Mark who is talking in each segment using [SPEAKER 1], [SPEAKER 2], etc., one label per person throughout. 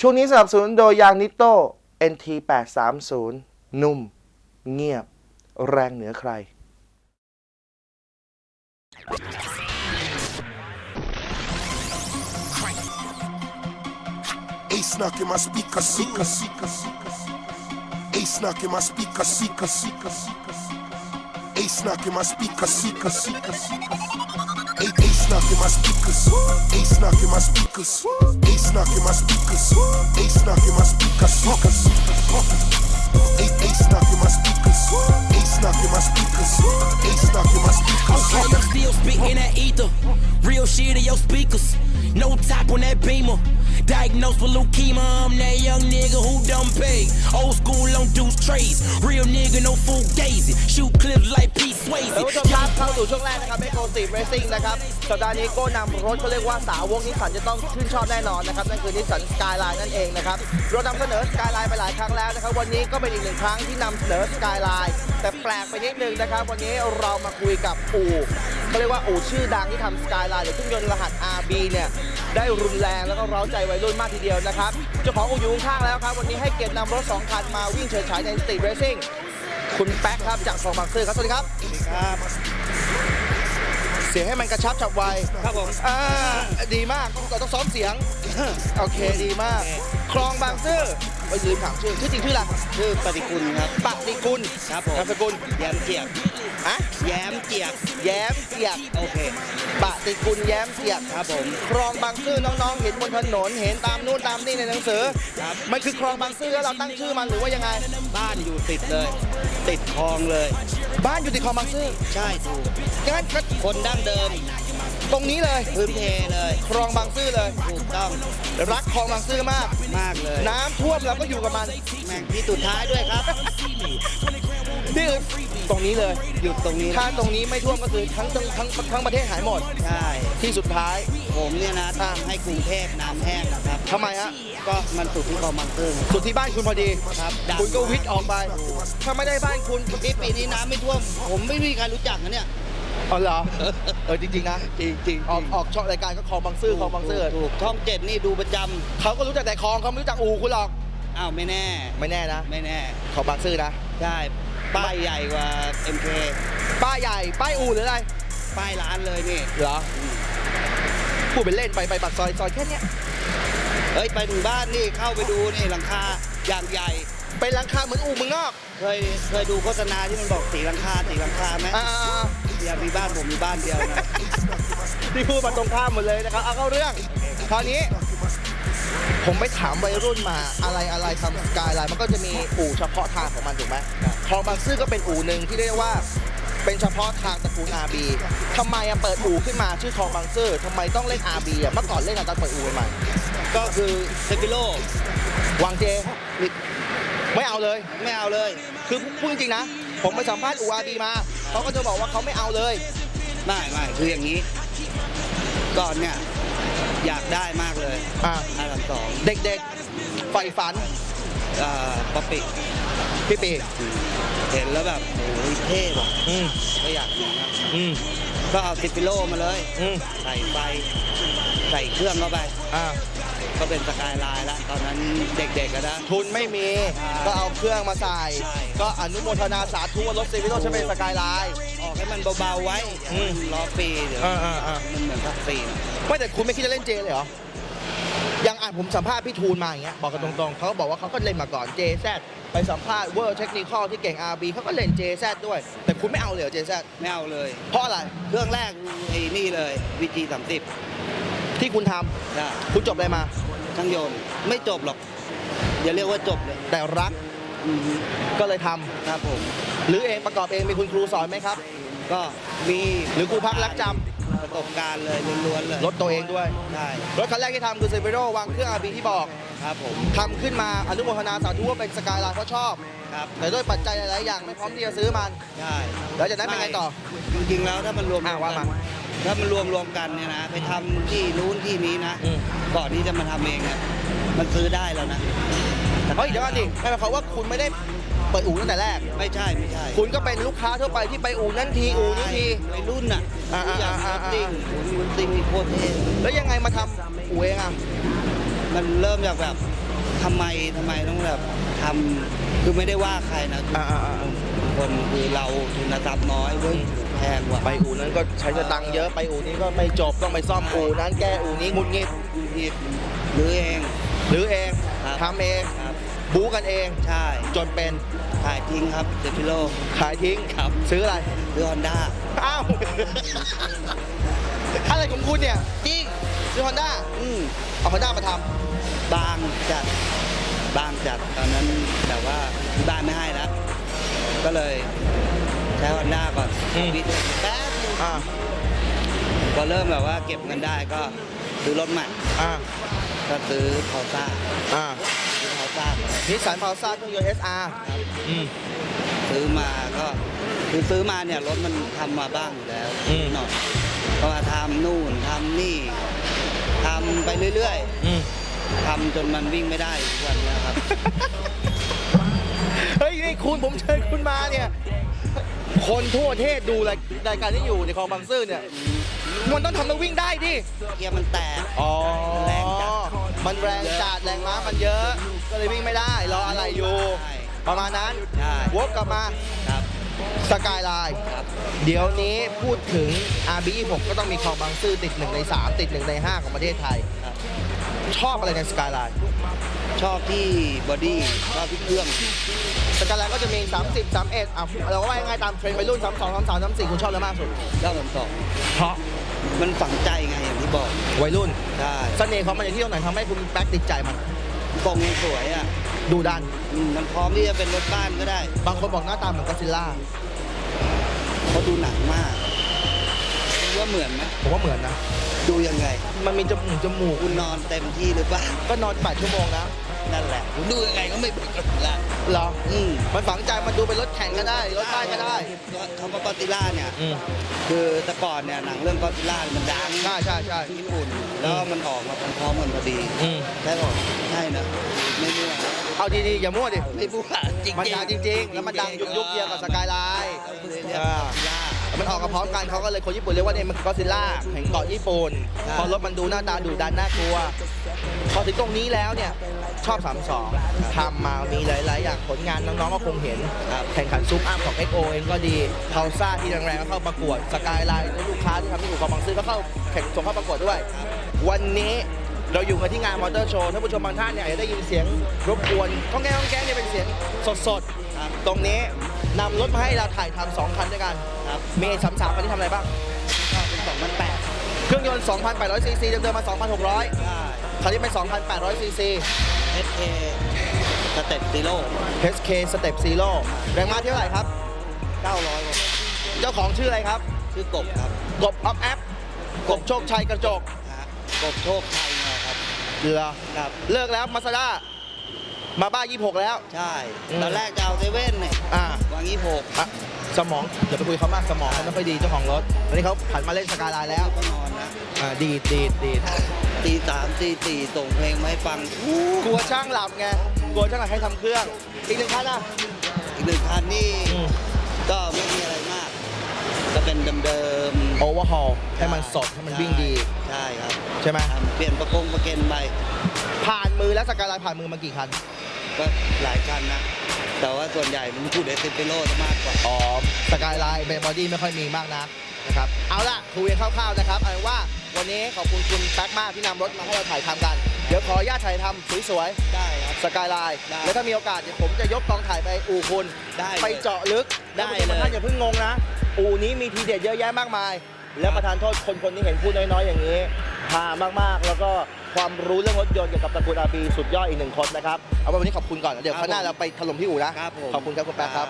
[SPEAKER 1] ช่วงนี้สนับสนุนโดยยางนิโต้ NT830 นุ่ม เงียบ แรงเหนือใคร
[SPEAKER 2] Ace knock in my speaker, seeker, seeker, seeker. Ace knock in my speaker, seeker, seeker, seeker. Ace knock in my speaker, seeker, seeker, seeker. A- Ace knock in my speakers, ace knock in my speakers, ace knock in my speakers, ace knock in my speaker, seeker, seeker. A- Ace knock in my speakers, ace knock in my speakers, ace knock in my speakers.
[SPEAKER 3] Okay, I'm still spitting that ether. Real shit in your speakers. No top on that beamer. Diagnosed with leukemia. I'm that young nigga who done paid. Old school on deuce trades. Real nigga, no fool gazing. Shoot clips like P. Swayze.
[SPEAKER 1] ท่านผู้ชมครับเข้าสู่ช่วงแรกนะครับเอ็กโคซีเรซิ่งนะครับสัปดาห์นี้โก้นำรถเขาเรียกว่าสาวกนิสสันจะต้องชื่นชอบแน่นอนนะครับนั่นคือนิสสันสกายไลน์นั่นเองนะครับเรานำเสนอสกายไลน์ไปหลายครั้งแล้วนะครับวันนี้ก็เป็นอีกหนึ่งครั้งที่นำเสนอสกายไลน์แต่แปลกไปนิดนึงนะครับวันนี้เรามาคุยกับอู่เขาเรียกว่าอู่ชื่อดังที่ทำสกายไลน์หรือเครื่องยนต์รหัส RB เนี่ยได้รุนแรงแล้วก็เร้าใจวัยรุ่นมากทีเดียวนะครับ เจ้าของอู่อยู่ข้างๆแล้วครับ วันนี้ให้เกียรตินำรถสองคันมาวิ่งเฉิดฉายในสตรีทเรซิ่งคุณแป๊กครับจากคลองบางซื่อครับ สวัสดีครับ เสียงให้มันกระชับฉับไว
[SPEAKER 4] ครับผม
[SPEAKER 1] อ่า ดีมากเราต้องซ้อมเสียง โอเค ดีมาก คลองบางซื่อ ไปลืมถามชื่อชื่อจริงชื่ออะไร
[SPEAKER 4] ชื่อปฏิคุณครับ
[SPEAKER 1] ปฏิกุล
[SPEAKER 4] ครับผม
[SPEAKER 1] นามสกุล
[SPEAKER 4] แย้มเจียก
[SPEAKER 1] อะ
[SPEAKER 4] แย้มเจียก
[SPEAKER 1] แย้มเจียก
[SPEAKER 4] โอเค
[SPEAKER 1] ปฏิกุลแย้มเจียก
[SPEAKER 4] ครับผม
[SPEAKER 1] คลองบางซื่อน้องๆ เห็นบนถนนเห็นตามนู่นตามนี่ในหนังสือ
[SPEAKER 4] ครับ
[SPEAKER 1] มันคือคลองบางซื่อแล้วเราตั้งชื่อมันหรือว่ายังไง
[SPEAKER 4] บ้านอยู่ติดเลย ติดคลองเลย
[SPEAKER 1] บ้านอยู่ติดคลองบางซื่อ
[SPEAKER 4] ใช่ถูก
[SPEAKER 1] งั้นก็
[SPEAKER 4] คนดั้งเดิม
[SPEAKER 1] ตรงนี้เลย
[SPEAKER 4] พื้นเพเลย
[SPEAKER 1] คลองบางซื่อเลย
[SPEAKER 4] ถูกต้อง
[SPEAKER 1] รักคลองบางซื่อมาก
[SPEAKER 4] มากเลย
[SPEAKER 1] น้ำท่วมเราก็อยู่กับมัน
[SPEAKER 4] แม่งที่สุดท้ายด้วยครับ
[SPEAKER 1] นี่คือตรงนี้เลย
[SPEAKER 4] หยุดตรงนี้
[SPEAKER 1] ถ้าตรงนี้ไม่ท่วมก็คือทั้งทั้งทั้งทั้งประเทศหายหมด
[SPEAKER 4] ใช่
[SPEAKER 1] ที่สุดท้าย
[SPEAKER 4] ผมเนี่ยนะทำให้กรุงเทพน้ำแห้งนะครับ
[SPEAKER 1] ทำไมฮะ
[SPEAKER 4] ก็มันสุดที่คลองบางซื่อ
[SPEAKER 1] สุดที่บ้านคุณพอดี
[SPEAKER 4] ครับดัง
[SPEAKER 1] คุณก็วิทย์ออกไป ถ้าไม่ได้บ้านคุณ
[SPEAKER 4] ที่ปีนี้น้ำไม่ท่วม ผมไม่มีใครรู้จักนะเนี่ย
[SPEAKER 1] อ๋อเหรอ เออจริงๆนะ
[SPEAKER 4] จริงจริง
[SPEAKER 1] ออกออกช่องรายการก็คลองบางซื่อคลองบางซื่อ
[SPEAKER 4] ถูกช่องเจ็ดนี่ดูประจำ
[SPEAKER 1] เขาก็รู้จักแต่คลองเขาไม่รู้จักอูคุณหรอก
[SPEAKER 4] อ้าวไม่แน่
[SPEAKER 1] ไม่แน่นะ
[SPEAKER 4] ไม่แน่
[SPEAKER 1] คลองบางซื่อนะ
[SPEAKER 4] ใช่ป้ายใหญ่กว่า MK
[SPEAKER 1] ป้ายใหญ่ป้ายอูหรืออะไร
[SPEAKER 4] ป้ายร้านเลยนี่
[SPEAKER 1] เหรอพูดเป็นเล่นไปไปปากซอยซอยแค่เนี้ย
[SPEAKER 4] เฮ้ยไปถึงบ้านนี่เข้าไปดูนี่หลังคาอย่างใหญ่
[SPEAKER 1] เป็นหลังคาเหมือนอูเมืองนอก
[SPEAKER 4] เคยเคยดูโฆษณาที่มันบอกสีหลังคาสีหลังคาไหม
[SPEAKER 1] อ่า ๆๆ
[SPEAKER 4] อย่ามีบ้านผมมีบ้านเดียวนะ
[SPEAKER 1] ที่พูดมาตรงข้ามหมดเลยนะครับเอาเข้าเรื่องคราวนี้ ผมไปถามวัยรุ่นมาอะไรอะไรทำสกายไลน์มันก็จะมีอู่เฉพาะทางของมันถูกไหมคลองบางซื่อก็เป็นอู่หนึ่งที่เรียกว่าเป็นเฉพาะทางตระกูล RB ทำไมอะเปิดอู่ขึ้นมาชื่อคลองบางซื่อทำไมต้องเล่น RB อะเมื่อก่อนเล่นอะตอนเปิดอู่ใหม่
[SPEAKER 4] ก็คือเซฟิโล
[SPEAKER 1] วางเจไม่เอาเลย
[SPEAKER 4] ไม่เอาเลย
[SPEAKER 1] คือพูดจริงนะ ผมไปสัมภาษณ์อู่ RB มา เขาก็จะบอกว่าเขาไม่เอาเลย
[SPEAKER 4] ไม่ไม่คืออย่างนี้ก่อนเนี่ยอยากได้มากเลย
[SPEAKER 1] อ่า
[SPEAKER 4] อารันสอง
[SPEAKER 1] เด็กๆใฝ่ฝัน
[SPEAKER 4] อ่าป๊อปปี้
[SPEAKER 1] พี่ปี
[SPEAKER 4] เห็นแล้วแบบโอ้ยเท่ว่ะ
[SPEAKER 1] อืม
[SPEAKER 4] ก็อยากเหมือนกัน
[SPEAKER 1] อืม
[SPEAKER 4] ก็เอาซิฟิโลมาเลย
[SPEAKER 1] อืม
[SPEAKER 4] ใส่ไฟใส่เครื่องเข้าไป
[SPEAKER 1] อ่า
[SPEAKER 4] ก็เป็นสกายไลน์ละตอนนั้นเด็กๆก็ได้
[SPEAKER 1] ทุนไม่มีก็เอาเครื่องมาใส่
[SPEAKER 4] ใช่
[SPEAKER 1] ก็อนุโมทนาสาธุว่ารถซีวิโรใช้เป็นสกายไลน์
[SPEAKER 4] ออกให้มันเบาๆไว้
[SPEAKER 1] อืม
[SPEAKER 4] ล้อฟรีเดี๋ยว
[SPEAKER 1] อ่าอ่าอ่า
[SPEAKER 4] มันเหมือนทักซีน
[SPEAKER 1] ไม่แต่คุณไม่คิดจะเล่นเจเลยเหรอ ยังอ่านผมสัมภาษณ์พี่ทูนมาอย่างเงี้ยบอกกันตรงๆ เขาก็บอกว่าเขาก็เล่นมาก่อน JZ ไปสัมภาษณ์เวอร์เทคนิคอลที่เก่ง RB เขาก็เล่น JZ ด้วย แต่คุณไม่เอาเลยเหรอ JZ
[SPEAKER 4] ไม่เอาเลย
[SPEAKER 1] เพราะอะไร
[SPEAKER 4] เครื่องแรกไอ้นี่เลย VG 30
[SPEAKER 1] ที่คุณทำ
[SPEAKER 4] จ้ะ
[SPEAKER 1] คุณจบอะไรมา
[SPEAKER 4] ช่างยนต์ไม่จบหรอก อย่าเรียกว่าจบเลย
[SPEAKER 1] แต่รัก
[SPEAKER 4] อือฮึ
[SPEAKER 1] ก็เลยทำ
[SPEAKER 4] ครับผม
[SPEAKER 1] หรือเองประกอบเองมีคุณครูสอนไหมครับ
[SPEAKER 4] ก็มี
[SPEAKER 1] หรือครูพักรักจ
[SPEAKER 4] ประสบการณ์เลยล้วนๆเลยำ
[SPEAKER 1] รถตัวเองด้วย
[SPEAKER 4] ใช่
[SPEAKER 1] รถคันแรกที่ทำคือ Severo วางเครื่อง RB ที่บอก
[SPEAKER 4] ครับผม
[SPEAKER 1] ทำขึ้นมาอนุโมทนาสาธุว่าเป็นสกายไลน์เพราะชอบ
[SPEAKER 4] ครับ
[SPEAKER 1] แต่ด้วยปัจจัยหลายๆอย่างไม่พร้อมที่จะซื้อมัน
[SPEAKER 4] ใช่
[SPEAKER 1] แล้วจากนั้นเป็นไงต่อ
[SPEAKER 4] จริงๆแล้วถ้ามันรวม
[SPEAKER 1] อะว่ามา
[SPEAKER 4] ถ้ามันรวมรวมกันเนี่ยนะไปทำที่นู้นที่นี้นะ
[SPEAKER 1] อืม
[SPEAKER 4] ก่อนที่จะมาทำเองเนี่ยมันซื้อได้แล้วนะ
[SPEAKER 1] เฮ้ยเดี๋ยวก่อนดิไม่หมายความว่าคุณไม่ได้เปิดอู่ตั้งแต่แรก
[SPEAKER 4] ไม่ใช่ไม่ใช่
[SPEAKER 1] คุณก็เป็นลูกค้าทั่วไปที่ไปอู่นั่นทีอู่นี้ที
[SPEAKER 4] ในรุ่นน่ะ
[SPEAKER 1] อ่าๆๆๆ
[SPEAKER 4] อย่างรถติ้งรถติ้งนี่โคตรเท่
[SPEAKER 1] แล้วยังไงมาทำอู่เองอะ
[SPEAKER 4] มันเริ่มจากแบบทำไมทำไมต้องแบบทำคือไม่ได้ว่าใครนะ
[SPEAKER 1] อ่าอ่าอ่า
[SPEAKER 4] คนคือเราทุนทรัพย์น้อยเว้ย แพงกว่า
[SPEAKER 1] ไปอู่นั้นก็ใช้สตังค์เยอะไปอู่นี้ก็ไม่จบต้องไปซ่อมอู่นั้นแก้อู่นี้งุดงิด
[SPEAKER 4] หยิบหรือเอง
[SPEAKER 1] หรือเอง
[SPEAKER 4] ครับ
[SPEAKER 1] ทำเอง
[SPEAKER 4] ครับ
[SPEAKER 1] บู๊กันเอง
[SPEAKER 4] ใช่
[SPEAKER 1] จนเป็น
[SPEAKER 4] ขายทิ้งครับเซฟิโล
[SPEAKER 1] ขายทิ้ง
[SPEAKER 4] ครับ
[SPEAKER 1] ซื้ออะไร
[SPEAKER 4] หรือฮอนด้า
[SPEAKER 1] อ้าวอะไรของคุณเนี่ยจริงซื้อฮอนด้า
[SPEAKER 4] อืม
[SPEAKER 1] เอาฮอนด้ามาท
[SPEAKER 4] บางจัดบางจัดตอนนั้นแบบว่าที่บ้านไม่ให้แล้วก็เลย ใช้ฮอนด้าก่อนวิทย์แป๊บนึงำ
[SPEAKER 1] อ่า
[SPEAKER 4] พอเริ่มแบบว่าเก็บเงินได้ก็ซื้อรถใหม่
[SPEAKER 1] อ่า
[SPEAKER 4] ก็ซื้อพาวซ่า
[SPEAKER 1] อ่า
[SPEAKER 4] ซื้อพาวซ่ามา
[SPEAKER 1] นิสสันพาวซ่าเครื่องยนต์ SR อืม
[SPEAKER 4] ซื้อมาก็คือซื้อมาเนี่ยรถมันทำมาบ้างอยู่แล้ว
[SPEAKER 1] อืม
[SPEAKER 4] หน่อยก็มาทำนู่นทำนี่ทำไปเรื่อย
[SPEAKER 1] อืม
[SPEAKER 4] ๆทำจนมันวิ่งไม่ได้ทุกวันเนี้ครับ
[SPEAKER 1] เฮ้ยนี่คุณผมเชิญคุณมาเนี่ย คนทั่วประเทศดูรายรายการที่อยู่ในคลองบางซื่อเนี่ย มันต้องทำแล้ววิ่งได้ดิ
[SPEAKER 4] เกียร์มันแตก
[SPEAKER 1] อ๋อ
[SPEAKER 4] แรงจัด
[SPEAKER 1] มันแรงจัดแรงม้ามันเยอะ ก็เลยวิ่งไม่ได้ รออะไรอยู่
[SPEAKER 4] ใช่
[SPEAKER 1] ประมาณนั้น
[SPEAKER 4] ใช่
[SPEAKER 1] วกกลับมา
[SPEAKER 4] ครับ
[SPEAKER 1] สกายไลน์
[SPEAKER 4] ครับ
[SPEAKER 1] เดี๋ยวนี้พูดถึง RB ผมก็ต้องมีคลองบางซื่อติด 1 ใน 3 ติด 1 ใน 5 ของประเทศไทย
[SPEAKER 4] ครับ
[SPEAKER 1] ชอบอะไรในสกายไลน์
[SPEAKER 4] ชอบที่บอดี้ชอบที่เครื่อง
[SPEAKER 1] สกายไลน์ก็จะมี 30 31อะเราก็ว่าง่ายๆตามเทรนด์วัยรุ่น 32 33 34คุณชอบอะไรมากสุด
[SPEAKER 4] ชอบสามสอง
[SPEAKER 1] เพราะ
[SPEAKER 4] มันฝังใจไงอย่างที่บอก
[SPEAKER 1] วัยรุ่น
[SPEAKER 4] ใช่
[SPEAKER 1] เสน่ห์ของมันอยู่ที่ตรงไหนทำให้คุณแป๊กติดใจมัน
[SPEAKER 4] กรงมันสวยอะ
[SPEAKER 1] ดูดัน
[SPEAKER 4] อืมมันพร้อมที่จะเป็นรถบ้านก็ได้
[SPEAKER 1] บางคนบอกหน้าตาเหมือนก็ซิลล่า
[SPEAKER 4] เขาดูหนังมากคิดว่าเหมือนไหม
[SPEAKER 1] ผมว่าเหมือนนะ
[SPEAKER 4] ดูยังไง
[SPEAKER 1] มันมีจมูกจมูก
[SPEAKER 4] คุณนอนเต็มที่หรือเปล่า
[SPEAKER 1] ก็นอน8ชั่วโมงนะ
[SPEAKER 4] นั่นแหละคุณดูยังไงก็ไม่เป็นกติละ
[SPEAKER 1] เหรอ
[SPEAKER 4] อืม
[SPEAKER 1] มันฝังใจมันดูเป็นรถแข่งก็ได้ รถบ้านก็ได้
[SPEAKER 4] คำว่ากอติล่าเนี่ย
[SPEAKER 1] อืม
[SPEAKER 4] คือแต่ก่อนเนี่ยหนังเรื่องกอติล่ามันดัง
[SPEAKER 1] ใช่ใช่ใช่
[SPEAKER 4] ที่ญี่ปุ่นแล้วมันออกมาพร้อมๆกันพอดี
[SPEAKER 1] อืม
[SPEAKER 4] ใช่บอกใช่นะไม่มั่ว
[SPEAKER 1] เอาดีๆอย่ามั่วดิ
[SPEAKER 4] ไม่มั่วจริงๆ
[SPEAKER 1] มันดังจริง ๆ แล้วมันดังยุคยุคเดียวกับสกายไลน์
[SPEAKER 4] ก็เลยเรียก
[SPEAKER 1] อ่า
[SPEAKER 4] กอติล่า
[SPEAKER 1] มันออกมาพร้อมกันเขาก็เลยคนญี่ปุ่นเรียกว่าเนี่ยมันก็ซิลล่าแห่งเกาะญี่ปุ่น
[SPEAKER 4] ครับ
[SPEAKER 1] พอรถมันดูหน้าตาดุดันน่ากลัว พอถึงตรงนี้แล้วเนี่ยชอบ32ทำมามีหลาย ๆ อย่างผลงานน้อง ๆ ก็คงเห็น
[SPEAKER 4] ครับ
[SPEAKER 1] แข่งขันซุปอัพของ XO เองก็ดีเทาซ่าที่แรงๆก็เข้าประกวดสกายไลน์ลูกค้าที่ทำที่อยู่ของบางซื่อก็เข้าแข่งส่งเข้าประกวดด้วย วันนี้เราอยู่กันที่งานมอเตอร์โชว์ท่านผู้ชมบางท่านเนี่ยอาจจะได้ยินเสียงรบกวนก้องแก้งก้องแก้งเนี่ยเป็นเสียงสด
[SPEAKER 4] ครับ
[SPEAKER 1] ๆตรงนี้ นำรถมาให้เราถ่ายทำสองคันด้วยกัน
[SPEAKER 4] ครับ
[SPEAKER 1] มีสามสามคันที่ทำอะไรบ้าง
[SPEAKER 4] ก็เป็นสองพันแปด
[SPEAKER 1] เครื่องยนต์ 2,800 ซีซีเดิมๆมา 2,600
[SPEAKER 4] ใช่
[SPEAKER 1] คันนี้เป็น 2,800 ซีซี
[SPEAKER 4] SK สเต็ปซีโร่
[SPEAKER 1] HK Step Zero แรงม้าเท่าไหร่ครับ
[SPEAKER 4] 900กว่า
[SPEAKER 1] เจ้าของชื่ออะไรครับ
[SPEAKER 4] ชื่อกบครับ
[SPEAKER 1] กบออฟแอปกบโชคชัยกระจก
[SPEAKER 4] นะฮะกบโชคชัยนะครับ
[SPEAKER 1] เรือ
[SPEAKER 4] ครับ
[SPEAKER 1] เลิกแล้วมาซาด้า มาบ้า 26 แล้ว
[SPEAKER 4] ใช่
[SPEAKER 1] อืม
[SPEAKER 4] ตอนแรกจะเอาเซเว่นเนี่ย
[SPEAKER 1] อ่า
[SPEAKER 4] วางยี่หก
[SPEAKER 1] อะสมองเดี๋ยวไปคุยเขามากสมองเขาไม่ค่อยดีเจ้าของรถตอนนี้เขาผันมาเล่นสกายไลน์แล้ว
[SPEAKER 4] ก็นอนนะ
[SPEAKER 1] อ่าดีดดีดดีด
[SPEAKER 4] ตีสามตีสี่ส่งเพลงมาให้ฟัง
[SPEAKER 1] กลัวช่างหลับไงกลัวช่างหลับให้ทำเครื่องอีกหนึ่งคันอะ
[SPEAKER 4] อีกหนึ่งคันนี่
[SPEAKER 1] อืม
[SPEAKER 4] ก็ไม่มีอะไรมาก ก็เป็นเดิมๆ
[SPEAKER 1] โอเวอร์ฮอลให้มันสดให้มันวิ่งดี
[SPEAKER 4] ใช่ครับ
[SPEAKER 1] ใช่ไหม
[SPEAKER 4] ทำเปลี่ยนประกงประเกนไป
[SPEAKER 1] ผ่านมือแล้วสกายไลน์ผ่านมือมากี่คัน
[SPEAKER 4] ก็หลายคันนะ แต่ว่าส่วนใหญ่มันพูดเอสเปโร่มากกว่า
[SPEAKER 1] อ๋อสกายไลน์เบย์บอดี้ไม่ค่อยมีมากนักนะครับเอาล่ะคุยกันคร่าวๆนะครับเอาเป็นว่าวันนี้ขอบคุณคุณแป๊กมากที่นำรถมาให้เราถ่ายทำกัน เดี๋ยวขออนุญาตถ่ายทำสวย
[SPEAKER 4] ได้ครับ
[SPEAKER 1] ๆสกายไลน์
[SPEAKER 4] ได้
[SPEAKER 1] แล้วถ้ามีโอกาสเดี๋ยวผมจะยกกองถ่ายไปอู่คุณ
[SPEAKER 4] ได้เลย
[SPEAKER 1] ไปเจาะลึก
[SPEAKER 4] ได้
[SPEAKER 1] ท่านผู้ชม
[SPEAKER 4] เลย
[SPEAKER 1] ท่านอย่าเพิ่งงงนะ อู่นี้มีทีเด็ดเยอะแยะมากมาย แล้วประธานโทษคนคนนี้เห็นพูดน้อยๆอย่างนี้ พามากๆ แล้วก็ความรู้เรื่องรถยนต์เกี่ยวกับตระกูลอาบีสุดยอดอีกหนึ่งคนนะครับ เอาไว้วันนี้ขอบคุณก่อน เดี๋ยวครั้งหน้าเราไปถล่มที่อู่นะครับ
[SPEAKER 4] ผม
[SPEAKER 1] ขอบคุณครับคุณแป๊ะครับ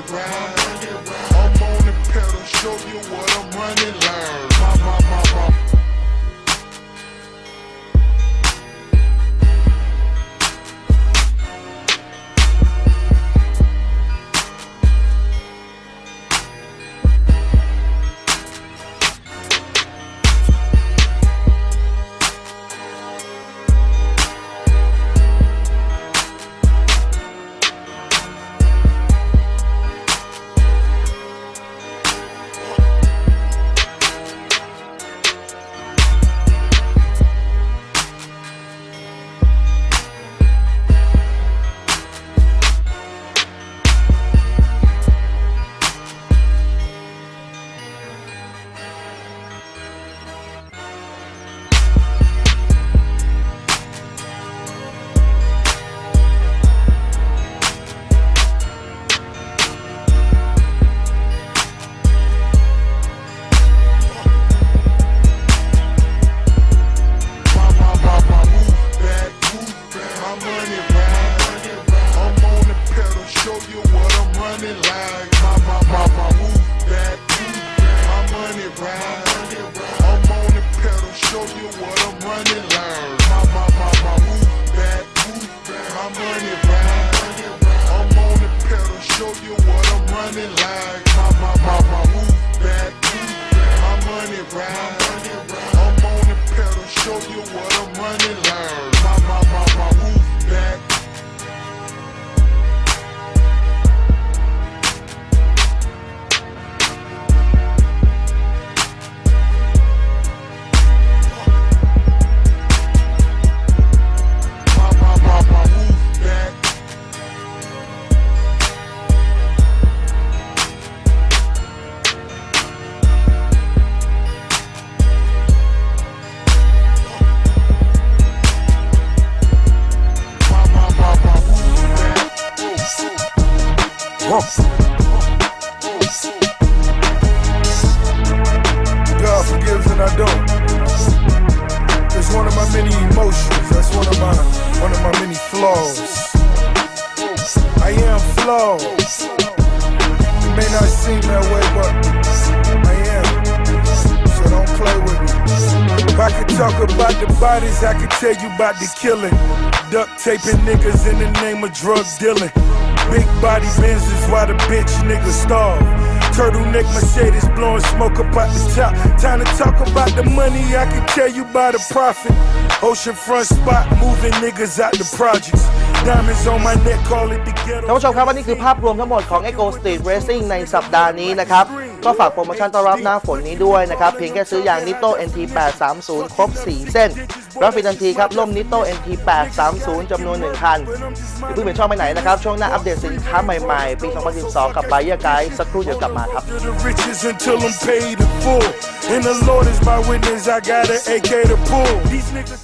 [SPEAKER 2] right. I'm on the pedal, show you what My, my, my, move back, move back. My money ride.
[SPEAKER 5] I am. So don't play with me. If I could talk about the bodies, I could tell you about the killing. Duct taping niggas in the name of drug dealing. Big body Benz is why the bitch niggas starve. Turtleneck Mercedes blowing smoke up out the top. Time to talk about the money, I can tell you about the profit. Oceanfront spot, moving niggas out the projects. Diamonds on my neck, call it the ghetto.
[SPEAKER 1] ท่านผู้ชมครับวันนี้คือภาพรวมทั้งหมดของ Echo Street Racing ในสัปดาห์นี้นะครับ ก็ฝากโปรโมชั่นต้อนรับหน้าฝนนี้ด้วยนะครับ เพียงแค่ซื้อยางนิโต้ NT 830 ครบ 4 เส้น รับฟรีทันทีครับล่มนิโต้ NT 830 จำนวน 1 คันอย่าเพิ่งเป็นช่องไปไหนนะครับ ช่วงหน้าอัปเดตสินค้าใหม่ๆ ปี 2012 กับ Buyer Guide สักครู่เดียวกลับมาครับ
[SPEAKER 5] to the riches until I'm paid in full. And the Lord is my witness, I got an AK to pull. These niggas.